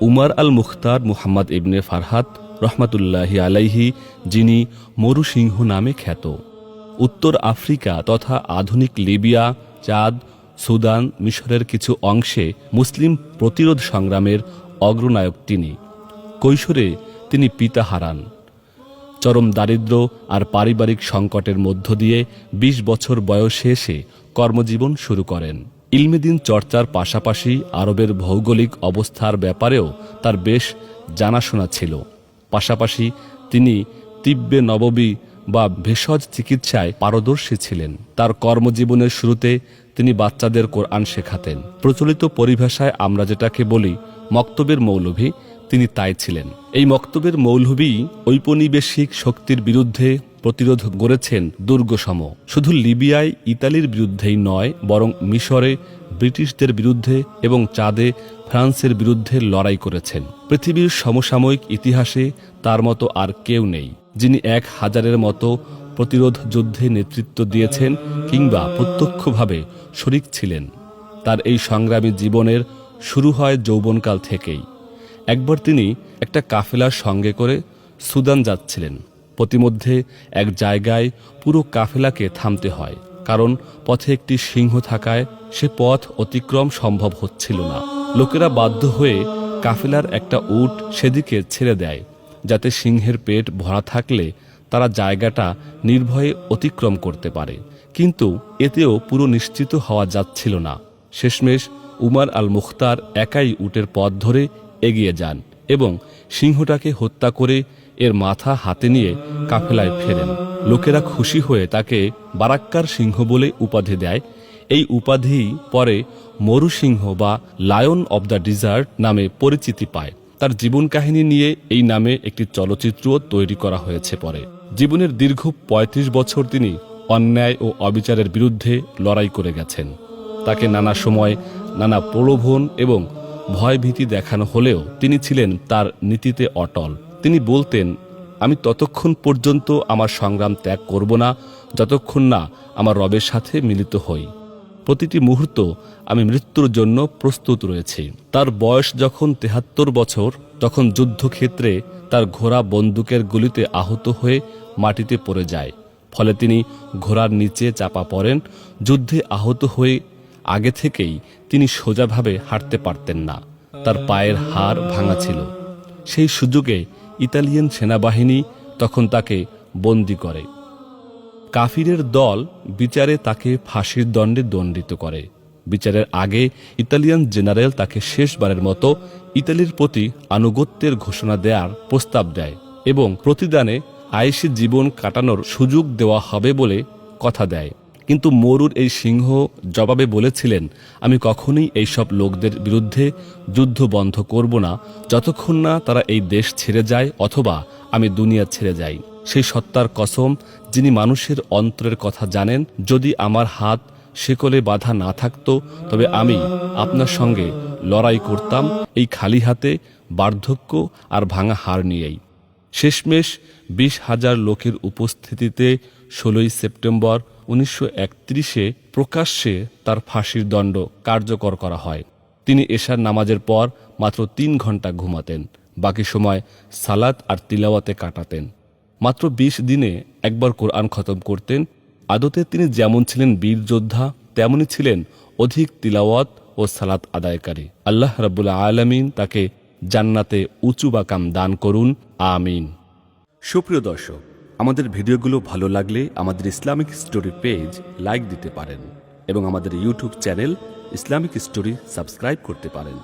উমার আল মুখতার মুহাম্মদ ইবনে ফারহাত রহমাতুল্লাহি আলাইহি, যিনি মরুসিংহ নামে খ্যাত। উত্তর আফ্রিকা তথা আধুনিক লিবিয়া, চাঁদ, সুদান, মিশরের কিছু অংশে মুসলিম প্রতিরোধ সংগ্রামের অগ্রনায়ক তিনি। কৈশোরে তিনি পিতা হারান। চরম দারিদ্র্য আর পারিবারিক সংকটের মধ্য দিয়ে ২০ বছর বয়সে এসে কর্মজীবন শুরু করেন। ইলমেদিন চর্চার পাশাপাশি আরবের ভৌগোলিক অবস্থার ব্যাপারেও তার বেশ জানাশোনা ছিল। পাশাপাশি তিনি তিব্বে নববী বা ভেষজ চিকিৎসায় পারদর্শী ছিলেন। তার কর্মজীবনের শুরুতে তিনি বাচ্চাদের কোরআন শেখাতেন। প্রচলিত পরিভাষায় আমরা যেটাকে বলি মক্তবের মৌলভী, তিনি তাই ছিলেন। এই মক্তবের মৌলভী ঔপনিবেশিক শক্তির বিরুদ্ধে প্রতিরোধ গড়েছেন দুর্গসম। শুধু লিবিয়ায়, ইতালির বিরুদ্ধেই নয়, বরং মিশরে ব্রিটিশদের বিরুদ্ধে এবং চাঁদে ফ্রান্সের বিরুদ্ধে লড়াই করেছেন। পৃথিবীর সমসাময়িক ইতিহাসে তার মতো আর কেউ নেই, যিনি এক হাজারের মতো প্রতিরোধ যুদ্ধে নেতৃত্ব দিয়েছেন কিংবা প্রত্যক্ষভাবে শরিক ছিলেন। তার এই সংগ্রামী জীবনের শুরু হয় যৌবনকাল থেকেই। একবার তিনি একটা কাফেলার সঙ্গে করে সুদান যাচ্ছিলেন। প্রতিমধ্যে এক জায়গায় পুরো কাফেলাকে থামতে হয়, কারণ পথে একটি সিংহ থাকায় সে পথ অতিক্রম সম্ভব হচ্ছিল না। লোকেরা বাধ্য হয়ে কাফেলার একটা উট সেদিকে ছেড়ে দেয়, যাতে সিংহের পেট ভরা থাকলে তারা জায়গাটা নির্ভয়ে অতিক্রম করতে পারে। কিন্তু এতেও পুরো নিশ্চিত হওয়া যাচ্ছিল না। শেষমেশ উমার আল মুখতার একাই উটের পথ ধরে এগিয়ে যান এবং সিংহটাকে হত্যা করে এর মাথা হাতে নিয়ে কাফেলায় ফেরেন। লোকেরা খুশি হয়ে তাকে বারাক্কার সিংহ বলে উপাধি দেয়। এই উপাধি পরে মরুসিংহ বা লায়ন অব দ্য ডিজার্ট নামে পরিচিতি পায়। তার জীবন কাহিনী নিয়ে এই নামে একটি চলচ্চিত্রও তৈরি করা হয়েছে পরে। জীবনের দীর্ঘ ৩৫ বছর তিনি অন্যায় ও অবিচারের বিরুদ্ধে লড়াই করে গেছেন। তাকে নানা সময় নানা প্রলোভন এবং ভয়ভীতি দেখানো হলেও তিনি ছিলেন তার নীতিতে অটল। তিনি বলতেন, আমি ততক্ষণ পর্যন্ত আমার সংগ্রাম ত্যাগ করব না, যতক্ষণ না আমার রবের সাথে মিলিত হই। প্রতিটি মুহূর্ত আমি মৃত্যুর জন্য প্রস্তুত রয়েছি। তার বয়স যখন তেহাত্তর বছর, তখন যুদ্ধক্ষেত্রে তার ঘোড়া বন্দুকের গুলিতে আহত হয়ে মাটিতে পড়ে যায়। ফলে তিনি ঘোড়ার নিচে চাপা পড়েন। যুদ্ধে আহত হয়ে আগে থেকেই তিনি সোজাভাবে হাঁটতে পারতেন না। তার পায়ের হাড় ভাঙা ছিল। সেই সুযোগে ইতালিয়ান সেনাবাহিনী তখন তাকে বন্দি করে। কাফিরের দল বিচারে তাকে ফাঁসির দণ্ডে দণ্ডিত করে। বিচারের আগে ইতালিয়ান জেনারেল তাকে শেষবারের মতো ইতালির প্রতি আনুগত্যের ঘোষণা দেওয়ার প্রস্তাব দেয় এবং প্রতিদানে আয়েসি জীবন কাটানোর সুযোগ দেওয়া হবে বলে কথা দেয়। কিন্তু মরুর এই সিংহ জবাবে বলেছিলেন, আমি কখনোই এইসব লোকদের বিরুদ্ধে যুদ্ধ বন্ধ করব না। যতক্ষণ না তারা এই দেশ ছেড়ে যায় অথবা আমি দুনিয়া ছেড়ে যাই। সেই সত্তার কসম যিনি মানুষের অন্তরের কথা জানেন, যদি আমার হাত শেকলে বাধা না থাকতো, তবে আমি আপনার সঙ্গে লড়াই করতাম এই খালি হাতে বার্ধক্য আর ভাঙা হার নিয়েই। শেষমেশ বিশ হাজার লোকের উপস্থিতিতে ষোলোই সেপ্টেম্বর উনিশশো একত্রিশে প্রকাশ্যে তার ফাঁসির দণ্ড কার্যকর করা হয়। তিনি এশার নামাজের পর মাত্র তিন ঘণ্টা ঘুমাতেন, বাকি সময় সালাত আর তিলাওয়াতে কাটাতেন। মাত্র বিশ দিনে একবার কোরআন খতম করতেন। আদতে তিনি যেমন ছিলেন বীর যোদ্ধা, তেমনি ছিলেন অধিক তিলাওয়াত ও সালাত আদায়কারী। আল্লাহ রাবুল আলমিন তাকে জান্নাতে উঁচু বাকাম দান করুন, আমিন। সুপ্রিয় দর্শক আমাদের ভিডিওগুলো ভালো লাগলে আমাদের ইসলামিক স্টোরি পেজ লাইক দিতে পারেন এবং আমাদের YouTube channel Islamic story subscribe করতে পারেন।